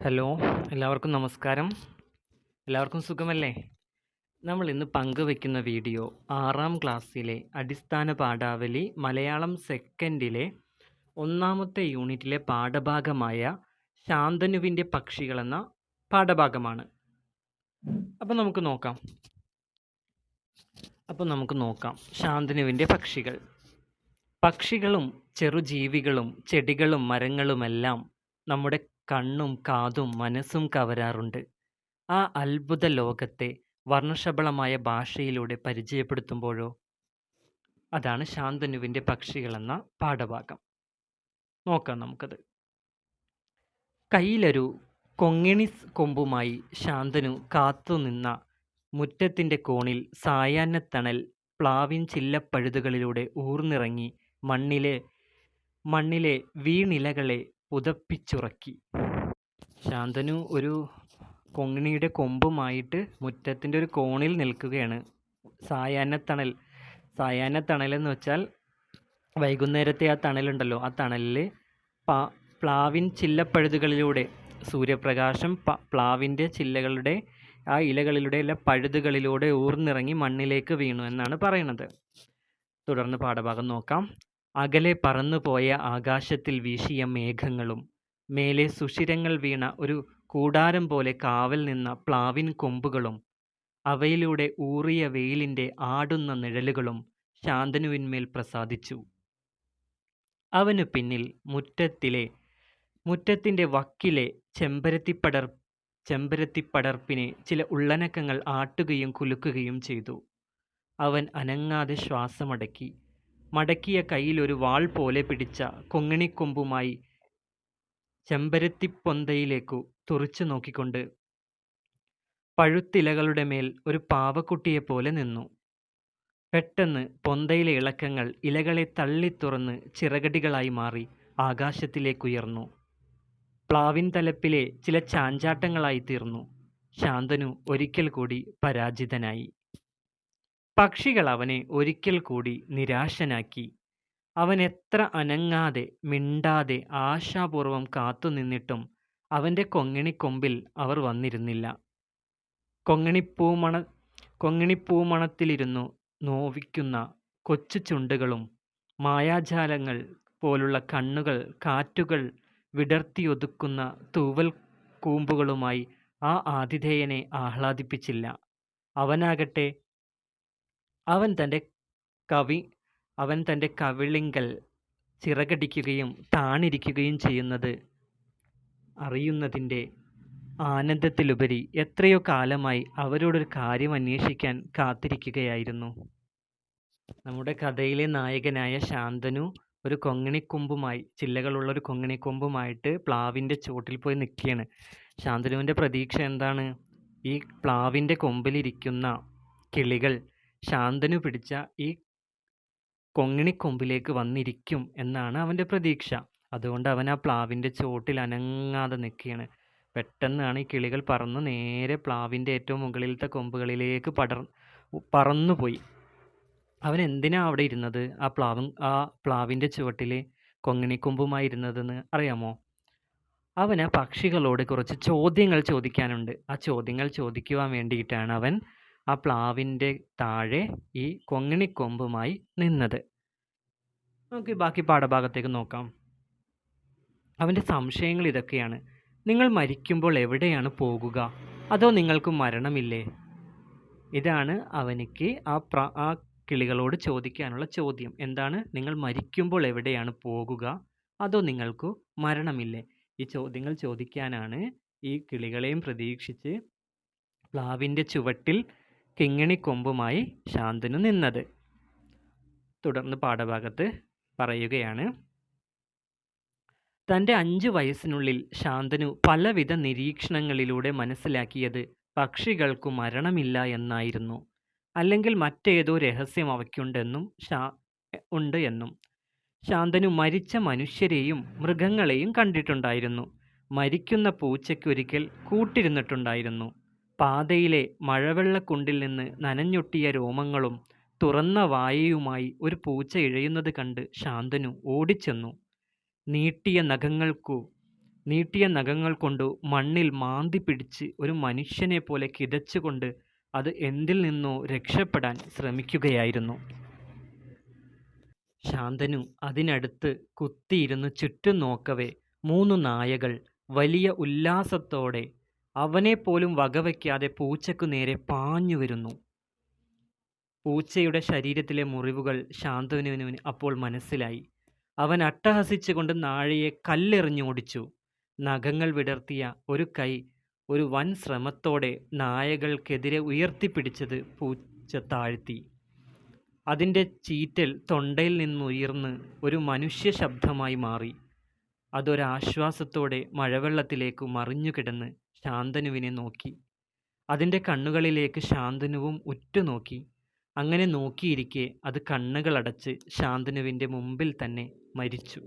Hello എല്ലാവർക്കും നമസ്കാരം. എല്ലാവർക്കും സുഖമല്ലേ? നമ്മൾ ഇന്ന് പങ്കുവെക്കുന്ന വീഡിയോ ആറാം ക്ലാസ്സിലെ അടിസ്ഥാന പാഠാവലി മലയാളം സെക്കൻഡിലെ ഒന്നാമത്തെ യൂണിറ്റിലെ പാഠഭാഗമായ ശാന്തനുവിന്റെ പക്ഷികളെന്ന പാഠഭാഗമാണ്. അപ്പം നമുക്ക് നോക്കാം. അപ്പം നമുക്ക് നോക്കാം. ശാന്തനുവിന്റെ പക്ഷികൾ. പക്ഷികളും ചെറുജീവികളും ചെടികളും മരങ്ങളുമെല്ലാം നമ്മുടെ കണ്ണും കാതും മനസ്സും കവരാറുണ്ട്. ആ അത്ഭുത ലോകത്തെ വർണശബളമായ ഭാഷയിലൂടെ പരിചയപ്പെടുത്തുമ്പോഴോ? അതാണ് ശാന്തനുവിന്റെ പക്ഷികളെന്ന പാഠഭാഗം. നോക്കാം നമുക്കത്. കയ്യിലൊരു കൊങ്ങിണിസ് കൊമ്പുമായി ശാന്തനു കാത്തുനിന്ന മുറ്റത്തിന്റെ കോണിൽ സായാഹ്നത്തണൽ പ്ലാവിൻ ചില്ലപ്പഴുതുകളിലൂടെ ഊർന്നിറങ്ങി മണ്ണിലെ മണ്ണിലെ വീണിലകളെ പുതപ്പിച്ചുറക്കി. ശാന്തനു ഒരു കൊങ്ങിണിയുടെ കൊമ്പുമായിട്ട് മുറ്റത്തിന്റെ ഒരു കോണിൽ നിൽക്കുകയാണ്. സായാഹ്നത്തണൽ. സായാഹ്നത്തണലെന്ന് വെച്ചാൽ വൈകുന്നേരത്തെ ആ തണലുണ്ടല്ലോ. ആ തണലിൽ പാ പ്ലാവിൻ ചില്ലപ്പഴുതുകളിലൂടെ സൂര്യപ്രകാശം പ്ലാവിന്റെ ചില്ലകളുടെ ആ ഇലകളിലൂടെ അല്ല പഴുതുകളിലൂടെ ഊർന്നിറങ്ങി മണ്ണിലേക്ക് വീണു എന്നാണ് പറയുന്നത്. തുടർന്ന് പാഠഭാഗം നോക്കാം. അകലെ പറന്നുപോയ ആകാശത്തിൽ വീശിയ മേഘങ്ങളും മേലെ സുഷിരങ്ങൾ വീണ ഒരു കൂടാരം പോലെ കാവൽ നിന്ന പ്ലാവിൻ കൊമ്പുകളും അവയിലൂടെ ഊറിയ വെയിലിന്റെ ആടുന്ന നിഴലുകളും ശാന്തനുവിന്മേൽ പ്രസാദിച്ചു. അവനു പിന്നിൽ മുറ്റത്തിലെ മുറ്റത്തിന്റെ വക്കിലെ ചെമ്പരത്തിപ്പടർ ചെമ്പരത്തിപ്പടർപ്പിനെ ചില ഉള്ളനക്കങ്ങൾ ആട്ടുകയും കുലുക്കുകയും ചെയ്തു. അവൻ അനങ്ങാതെ ശ്വാസമടക്കി. മടക്കിയ കയ്യിൽ ഒരു വാൾ പോലെ പിടിച്ച കൊങ്ങിണിക്കൊമ്പുമായി ചെമ്പരത്തിപ്പൊന്തയിലേക്കു തുറിച്ചു നോക്കിക്കൊണ്ട് പഴുത്തിലകളുടെ മേൽ ഒരു പാവക്കുട്ടിയെപ്പോലെ നിന്നു. പെട്ടെന്ന് പൊന്തയിലെ ഇളക്കങ്ങൾ ഇലകളെ തള്ളി തുറന്ന് ചിറകടികളായി മാറി ആകാശത്തിലേക്കുയർന്നു. പ്ലാവിൻ തലപ്പിലെ ചില ചാഞ്ചാട്ടങ്ങളായി തീർന്നു. ശാന്തനു ഒരിക്കൽ കൂടി പരാജിതനായി. പക്ഷികൾ അവനെ ഒരിക്കൽ കൂടി നിരാശനാക്കി. അവൻ എത്ര അനങ്ങാതെ മിണ്ടാതെ ആശാപൂർവം കാത്തുനിന്നിട്ടും അവന്റെ കൊങ്ങിണിക്കൊമ്പിൽ അവർ വന്നിരുന്നില്ല. കൊങ്ങിണിപ്പൂമണ കൊങ്ങിണിപ്പൂമണത്തിലിരുന്നു നോവിക്കുന്ന കൊച്ചു ചുണ്ടുകളും മായാജാലങ്ങൾ പോലുള്ള കണ്ണുകൾ കാറ്റുകൾ വിടർത്തിയൊതുക്കുന്ന തൂവൽ കൂമ്പുകളുമായി ആ ആതിഥേയനെ ആഹ്ലാദിപ്പിച്ചില്ല. അവനാകട്ടെ അവൻ തന്റെ കവി അവൻ തന്റെ കവിളിങ്കൽ ചിറകടിക്കുകയും താണിരിക്കുകയും ചെയ്യുന്നത് അറിയുന്നതിന്റെ ആനന്ദത്തിലുപരി എത്രയോ കാലമായി അവരോടൊരു കാര്യം അന്വേഷിക്കാൻ കാത്തിരിക്കുകയായിരുന്നു. നമ്മുടെ കഥയിലെ നായകനായ ശാന്തനു ഒരു കൊങ്ങിണിക്കൊമ്പുമായി ചില്ലകളുള്ള ഒരു കൊങ്ങിണിക്കൊമ്പുമായിട്ട് പ്ലാവിന്റെ ചുവട്ടിൽ പോയി നിൽക്കുകയാണ്. ശാന്തനുവിന്റെ പ്രതീക്ഷ എന്താണ്? ഈ പ്ലാവിന്റെ കൊമ്പിലിരിക്കുന്ന കിളികൾ ശാന്തനു പിടിച്ച ഈ കൊങ്ങിണിക്കൊമ്പിലേക്ക് വന്നിരിക്കും എന്നാണ് അവന്റെ പ്രതീക്ഷ. അതുകൊണ്ട് അവൻ ആ പ്ലാവിന്റെ ചോട്ടിൽ അനങ്ങാതെ നിൽക്കുകയാണ്. പെട്ടെന്നാണ് ഈ കിളികൾ പറന്ന് നേരെ പ്ലാവിന്റെ ഏറ്റവും മുകളിലത്തെ കൊമ്പുകളിലേക്ക് പടർ പറന്നുപോയി. അവൻ എന്തിനാ അവിടെ ഇരുന്നത്? ആ പ്ലാവും ആ പ്ലാവിന്റെ ചുവട്ടിൽ കൊങ്ങിണിക്കൊമ്പുമായി ഇരുന്നതെന്ന് അറിയാമോ? അവന് പക്ഷികളോട് കുറച്ച് ചോദ്യങ്ങൾ ചോദിക്കാനുണ്ട്. ആ ചോദ്യങ്ങൾ ചോദിക്കുവാൻ വേണ്ടിയിട്ടാണ് അവൻ ആ പ്ലാവിന്റെ താഴെ ഈ കൊങ്ങിണിക്കൊമ്പുമായി നിന്നത്. നമുക്ക് ബാക്കി പാഠഭാഗത്തേക്ക് നോക്കാം. അവന്റെ സംശയങ്ങൾ ഇതൊക്കെയാണ്. നിങ്ങൾ മരിക്കുമ്പോൾ എവിടെയാണ് പോകുക? അതോ നിങ്ങൾക്ക് മരണമില്ലേ? ഇതാണ് അവനിക്ക് ആ പ്ര ആ കിളികളോട് ചോദിക്കാനുള്ള ചോദ്യം. എന്താണ്? നിങ്ങൾ മരിക്കുമ്പോൾ എവിടെയാണ് പോകുക? അതോ നിങ്ങൾക്ക് മരണമില്ലേ? ഈ ചോദ്യങ്ങൾ ചോദിക്കാനാണ് ഈ കിളികളെയും പ്രതീക്ഷിച്ച് പ്ലാവിന്റെ ചുവട്ടിൽ കിങ്ങിണിക്കൊമ്പുമായി ശാന്തനു നിന്നത്. തുടർന്ന് പാഠഭാഗത്ത് പറയുകയാണ്. തന്റെ അഞ്ച് വയസ്സിനുള്ളിൽ ശാന്തനു പലവിധ നിരീക്ഷണങ്ങളിലൂടെ മനസ്സിലാക്കിയത് പക്ഷികൾക്കു മരണമില്ല എന്നായിരുന്നു. അല്ലെങ്കിൽ മറ്റേതോ രഹസ്യം അവയ്ക്കുണ്ടെന്നും ശാ ഉണ്ട് എന്നും. ശാന്തനു മരിച്ച മനുഷ്യരെയും മൃഗങ്ങളെയും കണ്ടിട്ടുണ്ടായിരുന്നു. മരിക്കുന്ന പൂച്ചയ്ക്കൊരിക്കൽ കൂട്ടിരുന്നിട്ടുണ്ടായിരുന്നു. പാതയിലെ മഴവെള്ളക്കുണ്ടിൽ നിന്ന് നനഞ്ഞൊട്ടിയ രോമങ്ങളും തുറന്ന വായയുമായി ഒരു പൂച്ച ഇഴയുന്നത് കണ്ട് ശാന്തനു ഓടിച്ചെന്നു നീട്ടിയ നഖങ്ങൾക്കു നീട്ടിയ നഖങ്ങൾ കൊണ്ടു മണ്ണിൽ മാന്തി പിടിച്ച് ഒരു മനുഷ്യനെ പോലെ കിതച്ചുകൊണ്ട് അത് എന്തിൽ നിന്നോ രക്ഷപ്പെടാൻ ശ്രമിക്കുകയായിരുന്നു. ശാന്തനു അതിനടുത്ത് കുത്തിയിരുന്ന് ചുറ്റും നോക്കവേ മൂന്നു നായകൾ വലിയ ഉല്ലാസത്തോടെ അവനെപ്പോലും വകവയ്ക്കാതെ പൂച്ചയ്ക്കു നേരെ പാഞ്ഞു വരുന്നു പൂച്ചയുടെ ശരീരത്തിലെ മുറിവുകൾ ശാന്തനുവിന് അപ്പോൾ മനസ്സിലായി. അവൻ അട്ടഹസിച്ചുകൊണ്ട് നാഴിയെ കല്ലെറിഞ്ഞു ഓടിച്ചു നഖങ്ങൾ വിടർത്തിയ ഒരു കൈ ഒരു വൻ ശ്രമത്തോടെ നായകൾക്കെതിരെ ഉയർത്തിപ്പിടിച്ചത് പൂച്ച താഴ്ത്തി. അതിന്റെ ചീറ്റൽ തൊണ്ടയിൽ നിന്നുയർന്ന് ഒരു മനുഷ്യ ശബ്ദമായി മാറി. അതൊരാശ്വാസത്തോടെ മഴവെള്ളത്തിലേക്കു മറിഞ്ഞുകിടന്ന് ശാന്തനുവിനെ നോക്കി. അതിന്റെ കണ്ണുകളിലേക്ക് ശാന്തനുവും ഉറ്റുനോക്കി. അങ്ങനെ നോക്കിയിരിക്കെ അത് കണ്ണുകളടച്ച് ശാന്തനുവിന്റെ മുമ്പിൽ തന്നെ മരിച്ചു.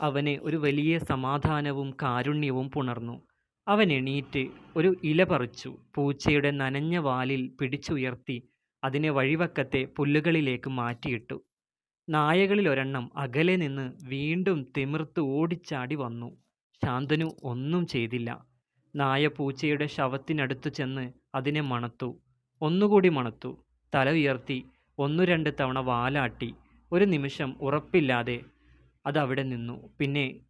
അവന് ഒരു വലിയ സമാധാനവും കാരുണ്യവും പുണർന്നു. അവൻ എണീറ്റ് ഒരു ഇല പറിച്ചു. പൂച്ചയുടെ നനഞ്ഞ വാലിൽ പിടിച്ചുയർത്തി അതിനെ വഴിവക്കത്തെ പുല്ലുകളിലേക്ക് മാറ്റിയിട്ടു. നായകളിൽ ഒരെണ്ണം അകലെ നിന്ന് വീണ്ടും തിമിർത്ത് ഓടിച്ചാടി വന്നു. ശാന്തനു ഒന്നും ചെയ്തില്ല. നായ പൂച്ചയുടെ ശവത്തിനടുത്തു ചെന്ന് അതിനെ മണത്തു. ഒന്നുകൂടി മണത്തു. തല ഉയർത്തി ഒന്നു രണ്ട് തവണ വാലാട്ടി. ഒരു നിമിഷം ഉറപ്പില്ലാതെ അതവിടെ നിന്നു. പിന്നെ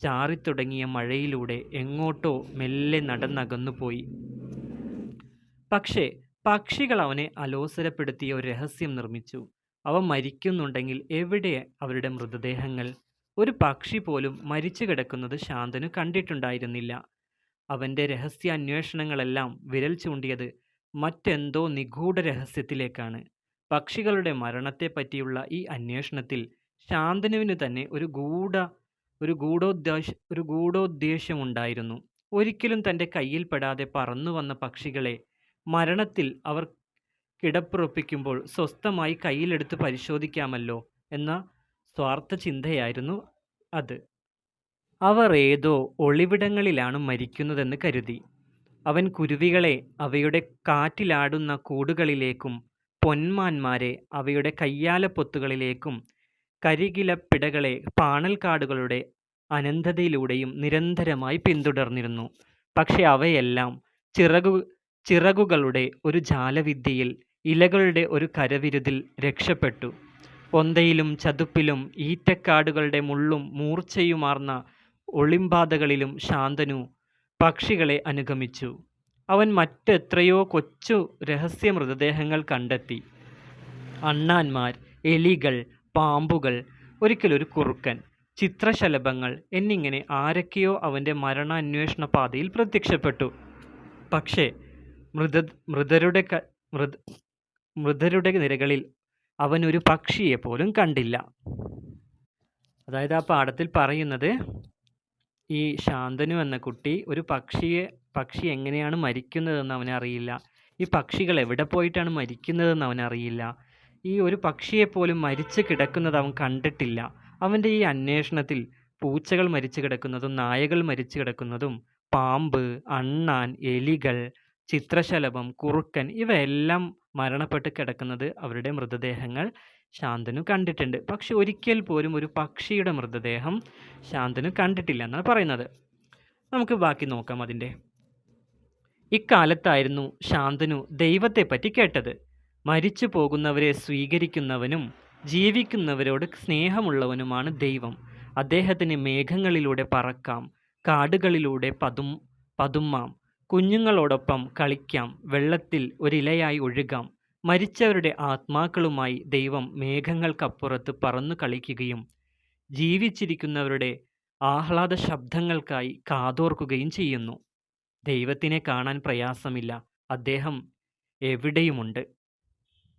ചാറിത്തുടങ്ങിയ മഴയിലൂടെ എങ്ങോട്ടോ മെല്ലെ നടന്നകന്നുപോയി. പക്ഷേ പക്ഷികൾ അവനെ അലോസരപ്പെടുത്തിയ ഒരു രഹസ്യം നിർമ്മിച്ചു. അവ മരിക്കുന്നുണ്ടെങ്കിൽ എവിടെ അവരുടെ മൃതദേഹങ്ങൾ? ഒരു പക്ഷി പോലും മരിച്ചു കിടക്കുന്നത് ശാന്തനു കണ്ടിട്ടുണ്ടായിരുന്നില്ല. അവന്റെ രഹസ്യാന്വേഷണങ്ങളെല്ലാം വിരൽ ചൂണ്ടിയത് മറ്റെന്തോ നിഗൂഢ രഹസ്യത്തിലേക്കാണ്. പക്ഷികളുടെ മരണത്തെപ്പറ്റിയുള്ള ഈ അന്വേഷണത്തിൽ ശാന്തനുവിന് തന്നെ ഒരു ഗൂഢ ഒരു ഗൂഢോദ്ദേശ ഒരു ഗൂഢോദ്ദേശ്യമുണ്ടായിരുന്നു. ഒരിക്കലും തന്റെ കയ്യിൽപ്പെടാതെ പറന്നുവന്ന പക്ഷികളെ മരണത്തിൽ അവർ കിടപ്പുറപ്പിക്കുമ്പോൾ സ്വസ്ഥമായി കയ്യിലെടുത്ത് പരിശോധിക്കാമല്ലോ എന്ന സ്വാർത്ഥചിന്തയായിരുന്നു അത്. അവർ ഏതോ ഒളിവിടങ്ങളിലാണ് മരിക്കുന്നതെന്ന് കരുതി. അവൻ കുരുവികളെ അവയുടെ കാറ്റിലാടുന്ന കൂടുകളിലേക്കും പൊന്മാന്മാരെ അവയുടെ കയ്യാലപ്പൊത്തുകളിലേക്കും കരികിലപ്പിടകളെ പാണൽക്കാടുകളുടെ അനന്തതയിലൂടെയും നിരന്തരമായി പിന്തുടർന്നിരുന്നു. പക്ഷെ അവയെല്ലാം ചിറകു ചിറകുകളുടെ ഒരു ജാലവിദ്യയിൽ ഇലകളുടെ ഒരു കരവിരുതിൽ രക്ഷപ്പെട്ടു. പൊന്തയിലും ചതുപ്പിലും ഈറ്റക്കാടുകളുടെ മുള്ളും മൂർച്ചയുമാർന്ന ഒളിമ്പാതകളിലും ശാന്തനു പക്ഷികളെ അനുഗമിച്ചു. അവൻ മറ്റെത്രയോ കൊച്ചു രഹസ്യ മൃതദേഹങ്ങൾ കണ്ടെത്തി. അണ്ണാന്മാർ, എലികൾ, പാമ്പുകൾ, ഒരിക്കലൊരു കുറുക്കൻ, ചിത്രശലഭങ്ങൾ എന്നിങ്ങനെ ആരൊക്കെയോ അവന്റെ അവന്റെ മരണാന്വേഷണപാതയിൽ പ്രത്യക്ഷപ്പെട്ടു. പക്ഷേ മൃത മൃതരുടെ മൃത മൃതരുടെ നിരകളിൽ അവൻ ഒരു പക്ഷിയെ പോലും കണ്ടില്ല. അതായത് ആ പാഠത്തിൽ പറയുന്നത് ഈ ശാന്തനു എന്ന കുട്ടി ഒരു പക്ഷിയെ പക്ഷി എങ്ങനെയാണ് മരിക്കുന്നതെന്ന് അവനറിയില്ല. ഈ പക്ഷികൾ എവിടെ പോയിട്ടാണ് മരിക്കുന്നതെന്ന് അവനറിയില്ല. ഈ ഒരു പക്ഷിയെപ്പോലും മരിച്ച് കിടക്കുന്നത് അവൻ കണ്ടിട്ടില്ല. അവന്റെ ഈ അന്വേഷണത്തിൽ പൂച്ചകൾ മരിച്ചു കിടക്കുന്നതും നായകൾ മരിച്ചു കിടക്കുന്നതും പാമ്പ്, അണ്ണാൻ, എലികൾ, ചിത്രശലഭം, കുറുക്കൻ ഇവയെല്ലാം മരണപ്പെട്ട് കിടക്കുന്നത് അവരുടെ മൃതദേഹങ്ങൾ ശാന്തനു കണ്ടിട്ടുണ്ട്. പക്ഷെ ഒരിക്കൽ പോലും ഒരു പക്ഷിയുടെ മൃതദേഹം ശാന്തനു കണ്ടിട്ടില്ല എന്നാണ് പറയുന്നത്. നമുക്ക് ബാക്കി നോക്കാം അതിന്റെ ഇക്കാലത്തായിരുന്നു ശാന്തനു ദൈവത്തെപ്പറ്റി കേട്ടത്. മരിച്ചു പോകുന്നവരെ സ്വീകരിക്കുന്നവനും ജീവിക്കുന്നവരോട് സ്നേഹമുള്ളവനുമാണ് ദൈവം. അദ്ദേഹത്തിന് മേഘങ്ങളിലൂടെ പറക്കാം, കാടുകളിലൂടെ പതും പതുമ്മാം, കുഞ്ഞുങ്ങളോടൊപ്പം കളിക്കാം, വെള്ളത്തിൽ ഒരിലയായി ഒഴുകാം. മരിച്ചവരുടെ ആത്മാക്കളുമായി ദൈവം മേഘങ്ങൾക്കപ്പുറത്ത് പറന്നു കളിക്കുകയും ജീവിച്ചിരിക്കുന്നവരുടെ ആഹ്ലാദ ശബ്ദങ്ങൾക്കായി കാതോർക്കുകയും ചെയ്യുന്നു. ദൈവത്തിനെ കാണാൻ പ്രയാസമില്ല. അദ്ദേഹം എവിടെയുമുണ്ട്.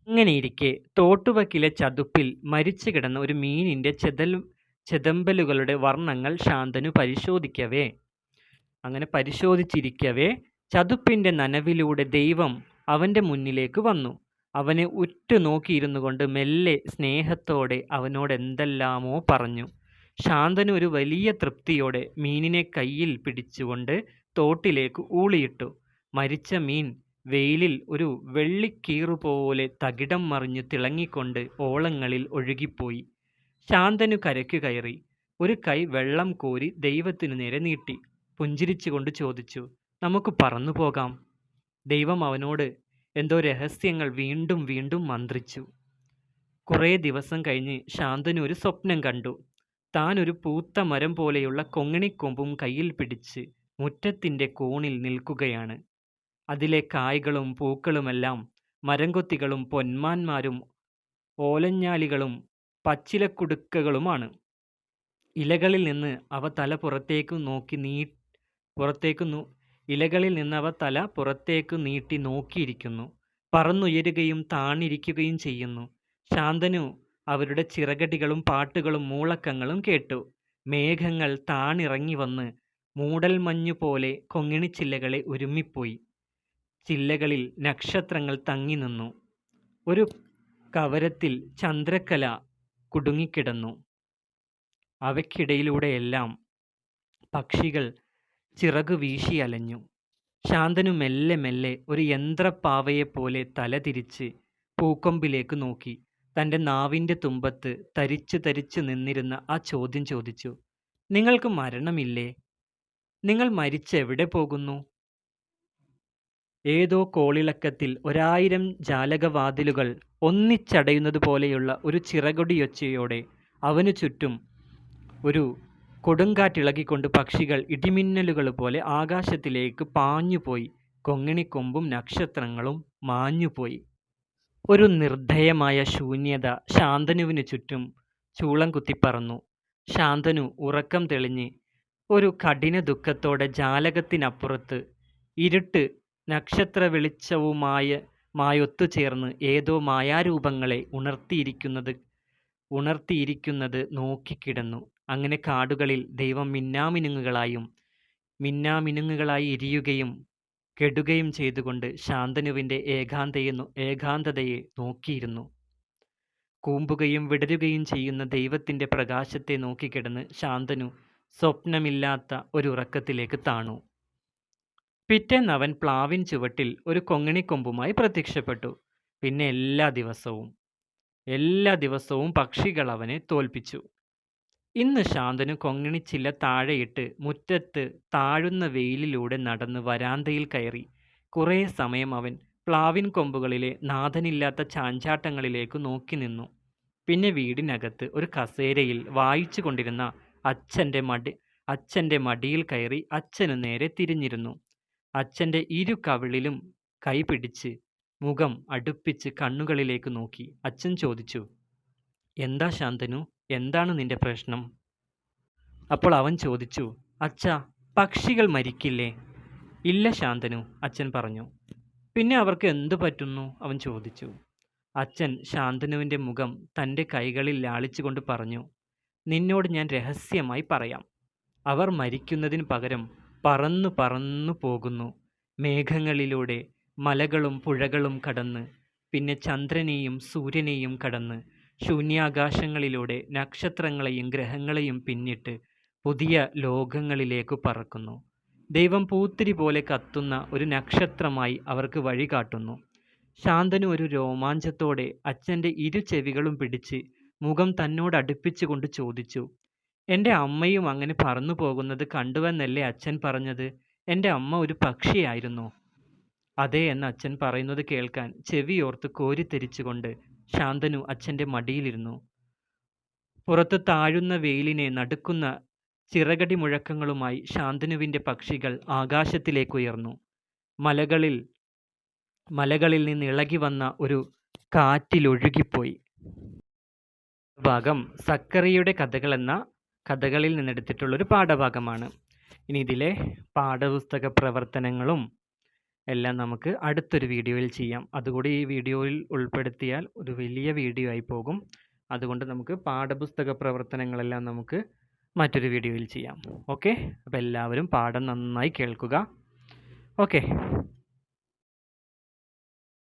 അങ്ങനെയിരിക്കെ തോട്ടുവക്കിലെ ചതുപ്പിൽ മരിച്ചു കിടന്ന ഒരു മീനിന്റെ ചെതൽ ചെതമ്പലുകളുടെ വർണങ്ങൾ ശാന്തനു പരിശോധിക്കവേ അങ്ങനെ പരിശോധിച്ചിരിക്കവേ ചതുപ്പിന്റെ നനവിലൂടെ ദൈവം അവന്റെ മുന്നിലേക്ക് വന്നു. അവനെ ഉറ്റുനോക്കിയിരുന്നുകൊണ്ട് മെല്ലെ സ്നേഹത്തോടെ അവനോട് എന്തെല്ലാമോ പറഞ്ഞു. ശാന്തന് ഒരു വലിയ തൃപ്തിയോടെ മീനിനെ കയ്യിൽ പിടിച്ചുകൊണ്ട് തോട്ടിലേക്ക് ഊളിയിട്ടു. മരിച്ച മീൻ വെയിലിൽ ഒരു വെള്ളിക്കീറുപോലെ തകിടം മറിഞ്ഞു തിളങ്ങിക്കൊണ്ട് ഓളങ്ങളിൽ ഒഴുകിപ്പോയി. ശാന്തനു കരയ്ക്കു കയറി. ഒരു കൈ വെള്ളം കോരി ദൈവത്തിനു നേരെ നീട്ടി പുഞ്ചിരിച്ചുകൊണ്ട് ചോദിച്ചു നമുക്ക് പറന്നു പോകാം. ദൈവം അവനോട് എന്തോ രഹസ്യങ്ങൾ വീണ്ടും വീണ്ടും മന്ത്രിച്ചു. കുറേ ദിവസം കഴിഞ്ഞ് ശാന്തനു ഒരു സ്വപ്നം കണ്ടു. താൻ ഒരു പൂത്ത മരം പോലെയുള്ള കൊങ്ങണിക്കൊമ്പും കയ്യിൽ പിടിച്ച് മുറ്റത്തിന്റെ കോണിൽ നിൽക്കുകയാണ്. അതിലെ കായ്കളും പൂക്കളുമെല്ലാം മരംകൊത്തികളും പൊന്മാന്മാരും ഓലഞ്ഞാലികളും പച്ചിലക്കുടുക്കകളുമാണ്. ഇലകളിൽ നിന്ന് അവ തല പുറത്തേക്ക് നോക്കി നീ പുറത്തേക്ക് ഇലകളിൽ നിന്നവ തല പുറത്തേക്ക് നീട്ടി നോക്കിയിരിക്കുന്നു. പറന്നുയരുകയും താണിരിക്കുകയും ചെയ്യുന്നു. ശാന്തനു അവരുടെ ചിറകടികളും പാട്ടുകളും മൂളക്കങ്ങളും കേട്ടു. മേഘങ്ങൾ താണിറങ്ങി വന്ന് മൂടൽമഞ്ഞു പോലെ കൊങ്ങിണിച്ചില്ലകളെ ഒരുമ്മിപ്പോയി ചില്ലകളിൽ നക്ഷത്രങ്ങൾ തങ്ങി നിന്നു ഒരു കവരത്തിൽ ചന്ദ്രക്കല കുടുങ്ങിക്കിടന്നു. അവയ്ക്കിടയിലൂടെയെല്ലാം പക്ഷികൾ ചിറകു വീശി അലഞ്ഞു. ശാന്തനു മെല്ലെ മെല്ലെ ഒരു യന്ത്രപ്പാവയെപ്പോലെ തല തിരിച്ച് പൂക്കൊമ്പിലേക്ക് നോക്കി. തന്റെ നാവിന്റെ തുമ്പത്ത് തരിച്ചു തരിച്ചു നിന്നിരുന്ന ആ ചോദ്യം ചോദിച്ചു. നിങ്ങൾക്ക് മരണമില്ലേ? നിങ്ങൾ മരിച്ചെവിടെ പോകുന്നു? ഏതോ കോളിളക്കത്തിൽ ഒരായിരം ജാലകവാതിലുകൾ ഒന്നിച്ചടയുന്നത് പോലെയുള്ള ഒരു ചിറകൊടിയൊച്ചയോടെ അവനു ചുറ്റും ഒരു കൊടുങ്കാറ്റിളകിക്കൊണ്ട് പക്ഷികൾ ഇടിമിന്നലുകൾ പോലെ ആകാശത്തിലേക്ക് പാഞ്ഞുപോയി. കൊങ്ങിണിക്കൊമ്പും നക്ഷത്രങ്ങളും മാഞ്ഞുപോയി. ഒരു നിർദ്ധയമായ ശൂന്യത ശാന്തനുവിന് ചുറ്റും ചൂളം കുത്തിപ്പറന്നു ശാന്തനു ഉറക്കം തെളിഞ്ഞ് ഒരു കഠിന ദുഃഖത്തോടെ ജാലകത്തിനപ്പുറത്ത് ഇരുട്ട് നക്ഷത്ര വെളിച്ചവുമായ മായൊത്തുചേർന്ന് ഏതോ മായാരൂപങ്ങളെ ഉണർത്തിയിരിക്കുന്നത് ഉണർത്തിയിരിക്കുന്നത് നോക്കിക്കിടന്നു. അങ്ങനെ കാടുകളിൽ ദൈവം മിന്നാമിനുങ്ങുകളായും മിന്നാമിനുങ്ങുകളായി ഇരിയുകയും കെടുകയും ചെയ്തുകൊണ്ട് ശാന്തനുവിന്റെ ഏകാന്തയെ ഏകാന്തതയെ നോക്കിയിരുന്നു. കൂമ്പുകയും വിടരുകയും ചെയ്യുന്ന ദൈവത്തിന്റെ പ്രകാശത്തെ നോക്കിക്കിടന്ന് ശാന്തനു സ്വപ്നമില്ലാത്ത ഒരു ഉറക്കത്തിലേക്ക് താണു. പിറ്റേന്ന് അവൻ പ്ലാവിൻ ചുവട്ടിൽ ഒരു കൊങ്ങിണിക്കൊമ്പുമായി പ്രത്യക്ഷപ്പെട്ടു. പിന്നെ എല്ലാ ദിവസവും എല്ലാ ദിവസവും പക്ഷികൾ അവനെ തോൽപ്പിച്ചു. ഇന്ന് ശാന്തനു കൊങ്ങിണിച്ചില്ല താഴെയിട്ട് മുറ്റത്ത് താഴുന്ന വെയിലിലൂടെ നടന്ന് വരാന്തയിൽ കയറി. കുറേ സമയം അവൻ പ്ലാവിൻ കൊമ്പുകളിലെ നാഥനില്ലാത്ത ചാഞ്ചാട്ടങ്ങളിലേക്ക് നോക്കി നിന്നു. പിന്നെ വീടിനകത്ത് ഒരു കസേരയിൽ വായിച്ചു കൊണ്ടിരുന്ന അച്ഛന്റെ മടി അച്ഛന്റെ മടിയിൽ കയറി അച്ഛനു നേരെ തിരിഞ്ഞിരുന്നു. അച്ഛന്റെ ഇരു കവിളിലും കൈപിടിച്ച് മുഖം അടുപ്പിച്ച് കണ്ണുകളിലേക്ക് നോക്കി. അച്ഛൻ ചോദിച്ചു എന്താ ശാന്തനു? എന്താണ് നിന്റെ പ്രശ്നം? അപ്പോൾ അവൻ ചോദിച്ചു അച്ഛ പക്ഷികൾ മരിക്കില്ലേ? ഇല്ല ശാന്തനു അച്ഛൻ പറഞ്ഞു. പിന്നെ അവർക്ക് എന്തു പറ്റുന്നു? അവൻ ചോദിച്ചു. അച്ഛൻ ശാന്തനുവിന്റെ മുഖം തന്റെ കൈകളിൽ ലാളിച്ചുകൊണ്ട് പറഞ്ഞു നിന്നോട് ഞാൻ രഹസ്യമായി പറയാം. അവർ മരിക്കുന്നതിന് പകരം പറന്നു പറന്നു പോകുന്നു. മേഘങ്ങളിലൂടെ മലകളും പുഴകളും കടന്ന് പിന്നെ ചന്ദ്രനെയും സൂര്യനെയും കടന്ന് ശൂന്യാകാശങ്ങളിലൂടെ നക്ഷത്രങ്ങളെയും ഗ്രഹങ്ങളെയും പിന്നിട്ട് പുതിയ ലോകങ്ങളിലേക്ക് പറക്കുന്നു. ദൈവം പൂത്തിരി പോലെ കത്തുന്ന ഒരു നക്ഷത്രമായി അവർക്ക് വഴി കാട്ടുന്നു. ശാന്തനു ഒരു രോമാഞ്ചത്തോടെ അച്ഛന്റെ ഇരു ചെവികളും പിടിച്ച് മുഖം തന്നോട് അടുപ്പിച്ചുകൊണ്ട് ചോദിച്ചു എന്റെ അമ്മയും അങ്ങനെ പറന്നു പോകുന്നത് കണ്ടുവെന്നല്ലേ അച്ഛൻ പറഞ്ഞത്? എന്റെ അമ്മ ഒരു പക്ഷിയായിരുന്നു അതെ എന്ന് അച്ഛൻ പറയുന്നത് കേൾക്കാൻ ചെവിയോർത്ത് കോരിത്തെരിച്ചുകൊണ്ട് ശാന്തനു അച്ഛന്റെ മടിയിലിരുന്നു. പുറത്ത് താഴുന്ന വെയിലിനെ നടുക്കുന്ന ചിറകടി മുഴക്കങ്ങളുമായി ശാന്തനുവിന്റെ പക്ഷികൾ ആകാശത്തിലേക്കുയർന്നു. മലകളിൽ മലകളിൽ നിന്ന് ഇളകി വന്ന ഒരു കാറ്റിലൊഴുകിപ്പോയി. ഭാഗം സക്കറിയുടെ എന്ന കഥകളിൽ നിന്നെടുത്തിട്ടുള്ളൊരു പാഠഭാഗമാണ്. ഇനി ഇതിലെ പാഠപുസ്തക പ്രവർത്തനങ്ങളും എല്ലാം നമുക്ക് അടുത്തൊരു വീഡിയോയിൽ ചെയ്യാം. അതുകൂടി ഈ വീഡിയോയിൽ ഉൾപ്പെടുത്തിയാൽ ഒരു വലിയ വീഡിയോ ആയി പോകും. അതുകൊണ്ട് നമുക്ക് പാഠപുസ്തക പ്രവർത്തനങ്ങളെല്ലാം നമുക്ക് മറ്റൊരു വീഡിയോയിൽ ചെയ്യാം. ഓക്കെ? അപ്പോൾ എല്ലാവരും പാഠം നന്നായി കേൾക്കുക. ഓക്കെ?